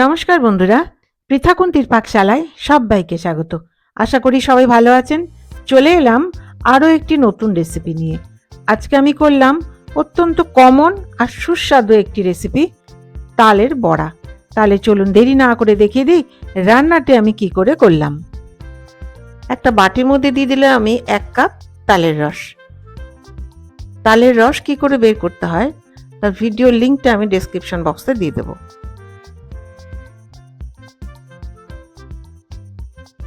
নমস্কার বন্ধুরা, পৃথাকুন্তির পাকশালায় সবাইকে স্বাগত। আশা করি সবাই ভালো আছেন। চলে এলাম আরও একটি নতুন রেসিপি নিয়ে। আজকে আমি করলাম অত্যন্ত কমন আর সুস্বাদু একটি রেসিপি তালের বড়া। তাহলে চলুন দেরি না করে দেখিয়ে দিই রান্নাটি আমি কি করে করলাম। একটা বাটির মধ্যে দিয়ে দিলে আমি এক কাপ তালের রস। তালের রস কি করে বের করতে হয়, তার ভিডিও লিঙ্কটা আমি ডেসক্রিপশন বক্সে দিয়ে দেবো।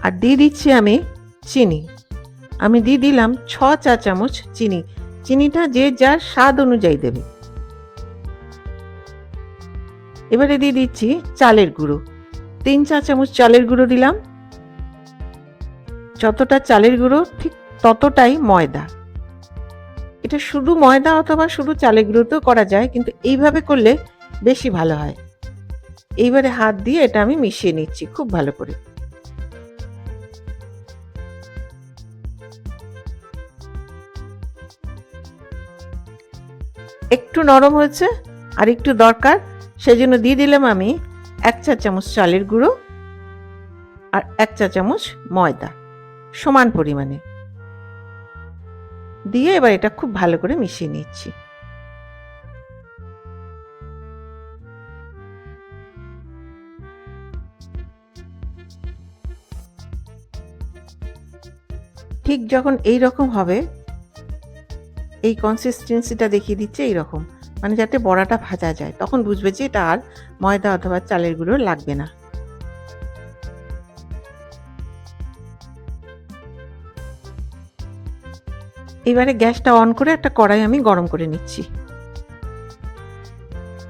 আর দিয়ে দিচ্ছি আমি চিনি। আমি দিয়ে দিলাম ছ চা চামচ চিনি। চিনিটা যে যার স্বাদ অনুযায়ী দেবে। এবারে দিয়ে দিচ্ছি চালের গুঁড়ো। তিন চা চামচ চালের গুঁড়ো দিলাম। যতটা চালের গুঁড়ো ঠিক ততটাই ময়দা। এটা শুধু ময়দা অথবা শুধু চালের গুঁড়োতেও করা যায়, কিন্তু এইভাবে করলে বেশি ভালো হয়। এইবারে হাত দিয়ে এটা আমি মিশিয়ে নিচ্ছি খুব ভালো করে। একটু নরম হয়েছে আর একটু দরকার সেই জন্য দিয়ে দিলাম আমি এক চা চামচ চালের গুঁড়ো আর এক চা চামচ ময়দা, সমান পরিমাণে। দিয়ে এবার এটা খুব ভালো করে মিশিয়ে নিচ্ছি। ঠিক যখন এই রকম হবে এই কনসিস্টেন্সিটা দেখিয়ে দিচ্ছে এইরকম। মানে যাতে বড়াটা ভাজা যায়। তখন বুঝবে যে এটা আর ময়দা অথবা চালের গুঁড়ো লাগবে না। এবারে গ্যাসটা অন করে একটা কড়াই আমি গরম করে নিচ্ছি।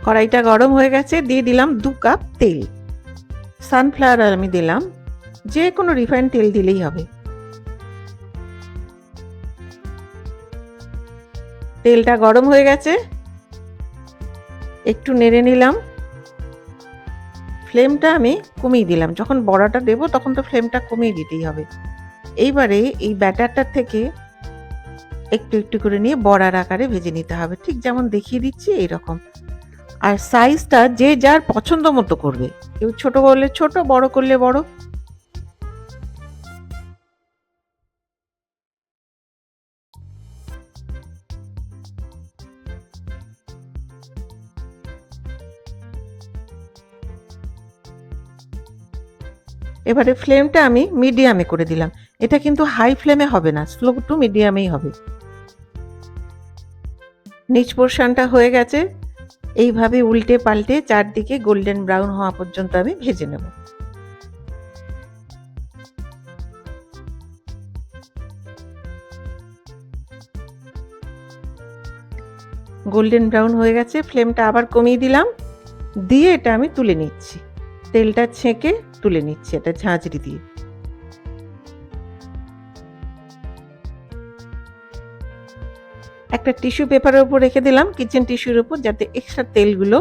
কড়াইটা গরম হয়ে গেছে, দিয়ে দিলাম দু কাপ তেল। সানফ্লাওয়ার আমি দিলাম। যে কোনো রিফাইন তেল দিলেই হবে। তেলটা গরম হয়ে গেছে। একটু নেড়ে নিলাম। ফ্লেমটা আমি কমিয়ে দিলাম। যখন বড়াটা দেবো তখন তো ফ্লেমটা কমিয়ে দিতেই হবে। এইবারে এই ব্যাটারটার থেকে একটু একটু করে নিয়ে বড়ার আকারে ভেজে নিতে হবে। ঠিক যেমন দেখিয়ে দিচ্ছি এইরকম। আর সাইজটা যে যার পছন্দ মতো করবে। কেউ ছোট করলে ছোট, বড় করলে বড়। এবারে ফ্লেমটা আমি মিডিয়ামে করে দিলাম। এটা কিন্তু হাই ফ্লেমে হবে না, স্লো টু মিডিয়ামেই হবে। নিচ পোর্শনটা হয়ে গেছে। এইভাবে উল্টে পাল্টে চারদিকে গোল্ডেন ব্রাউন হওয়া পর্যন্ত আমি ভেজে নেব। গোল্ডেন ব্রাউন হয়ে গেছে, ফ্লেমটা আবার কমিয়ে দিলাম। দিয়ে এটা আমি তুলে নিচ্ছি। তেলটা ছেঁকে তুলে নিচ্ছি এটা ঝাঁঝরি দিয়ে। একটা টিস্যু পেপারের উপর রেখে দিলাম কিচেন টিস্যুর উপর, যাতে এক্সট্রা তেলগুলো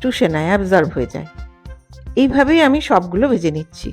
চুষে নেয় অ্যাবজর্ব হয়ে যায়। এইভাবেই আমি সবগুলো ভেজে নিচ্ছি।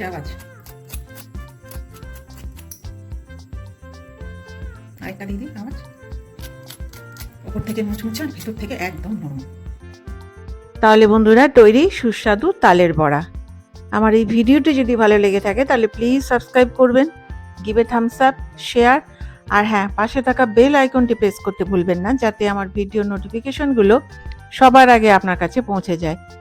যাচ্ছে আওয়াজ আরেকটা দিদি আওয়াজ ওপর থেকে মুচমুচে আর ভিতর থেকে একদম নরম। তাহলে বন্ধুরা, তৈরি সুস্বাদু তালের বড়া। আমার এই ভিডিওটি যদি ভালো লেগে থাকে, তাহলে প্লিজ সাবস্ক্রাইব করবেন গিভে থামস আপ শেয়ার আর হ্যাঁ পাশে থাকা বেল আইকনটি প্রেস করতে ভুলবেন না, যাতে আমার ভিডিও নোটিফিকেশনগুলো সবার আগে আপনার কাছে পৌঁছে যায়।